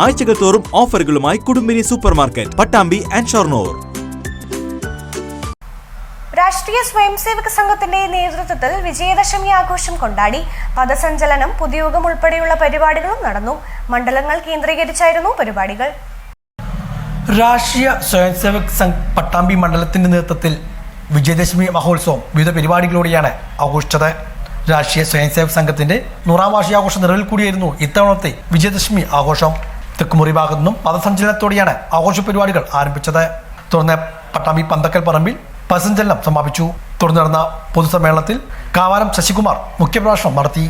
ആഴ്ചകൾ തോറും ഓഫറുകളുമായി Kudumbini super market Pattambi and Shoranur. Rashtriya Swayamsevak സംഘത്തിന്റെ നേതൃത്വത്തിൽ വിജയദശമി ആഘോഷം കൊണ്ടാടി പദസഞ്ചലനം പൊതുയോഗം ഉൾപ്പെടെയുള്ള പരിപാടികളും നടന്നു. മണ്ഡലങ്ങൾ കേന്ദ്രീകരിച്ചായിരുന്നു പരിപാടികൾ. രാഷ്ട്രീയ സ്വയംസേവക് സംഘ് പട്ടാമ്പി മണ്ഡലത്തിന്റെ നേതൃത്വത്തിൽ വിജയദശമി മഹോത്സവം വിവിധ പരിപാടികളോടെയാണ് ആഘോഷിച്ചത്. രാഷ്ട്രീയ സ്വയംസേവക് സംഘത്തിന്റെ നൂറാം വാർഷികാഘോഷ നിറവിൽ കൂടിയായിരുന്നു ഇത്തവണത്തെ വിജയദശമി ആഘോഷം. തെക്കുമുറി ഭാഗത്തു നിന്നും പദസഞ്ചലനത്തോടെയാണ് ആഘോഷ പരിപാടികൾ ആരംഭിച്ചത്. തുടർന്ന് പട്ടാമ്പി പന്തക്കൽ പറമ്പിൽ പദസഞ്ചലനം സമാപിച്ചു. തുടർന്ന് നടന്ന പൊതുസമ്മേളനത്തിൽ കാവാരം ശശികുമാർ മുഖ്യപ്രഭാഷണം നടത്തി.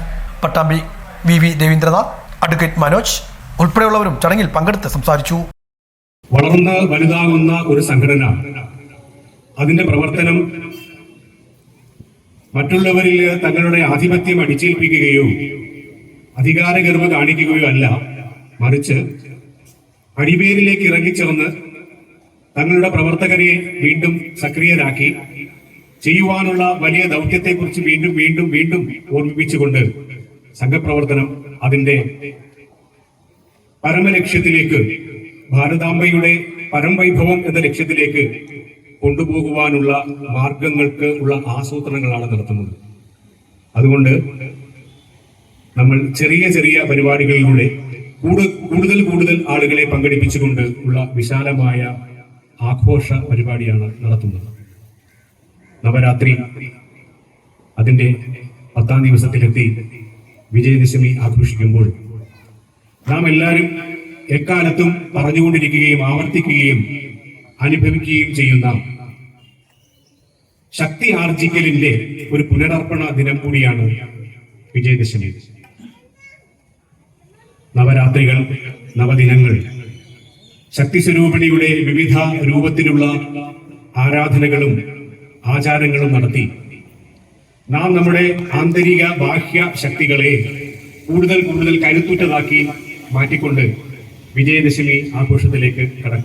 Pattambi V V Ravindranath advocate Manoj ഉൾപ്പെടെയുള്ളവരും ചടങ്ങിൽ പങ്കെടുത്ത് സംസാരിച്ചു. വളർന്ന് വലുതാകുന്ന ഒരു സംഘടന. അതിന്റെ പ്രവർത്തനം മറ്റുള്ളവരിൽ തങ്ങളുടെ ആധിപത്യം അടിച്ചേൽപ്പിക്കുകയോ അധികാരഗർവ് കാണിക്കുകയോ അല്ല. മറിച്ച് അടിവേരിലേക്ക് ഇറങ്ങിച്ചെന്ന് തങ്ങളുടെ പ്രവർത്തകരെ വീണ്ടും സക്രിയരാക്കി ചെയ്യുവാനുള്ള വലിയ ദൗത്യത്തെക്കുറിച്ച് വീണ്ടും വീണ്ടും വീണ്ടും ഓർമ്മിപ്പിച്ചുകൊണ്ട് സംഘപ്രവർത്തനം അതിന്റെ പരമലക്ഷ്യത്തിലേക്ക് ഭാരതാംബയുടെ പരംവൈഭവം എന്ന ലക്ഷ്യത്തിലേക്ക് കൊണ്ടുപോകുവാനുള്ള മാർഗങ്ങൾക്ക് ഉള്ള ആസൂത്രണങ്ങളാണ് നടത്തുന്നത്. അതുകൊണ്ട് നമ്മൾ ചെറിയ ചെറിയ പരിപാടികളിലൂടെ കൂടുതൽ കൂടുതൽ ആളുകളെ പങ്കെടുപ്പിച്ചുകൊണ്ട് ഉള്ള വിശാലമായ ആഘോഷ പരിപാടിയാണ് നടത്തുന്നത്. നവരാത്രി അതിന്റെ പത്താം ദിവസത്തിലെത്തി വിജയദശമി ആഘോഷിക്കുമ്പോൾ നാം എല്ലാവരും എക്കാലത്തും പറഞ്ഞുകൊണ്ടിരിക്കുകയും ആവർത്തിക്കുകയും അനുഭവിക്കുകയും ചെയ്യുന്ന ശക്തി ആർജിക്കലിന്റെ ഒരു പുനരർപ്പണ ദിനം കൂടിയാണ് വിജയദശമി. നവരാത്രികൾ നവദിനങ്ങൾ. ശക്തി സ്വരൂപിണിയുടെ വിവിധ രൂപത്തിലുള്ള ആരാധനകളും ആചാരങ്ങളും നടത്തി. നാം നമ്മുടെ ആന്തരിക ബാഹ്യ ശക്തികളെ കൂടുതൽ കൂടുതൽ കരുത്തുറ്റതാക്കി മാറ്റിക്കൊണ്ട് വിജയദശമി ആഘോഷത്തിലേക്ക് കടക്കുക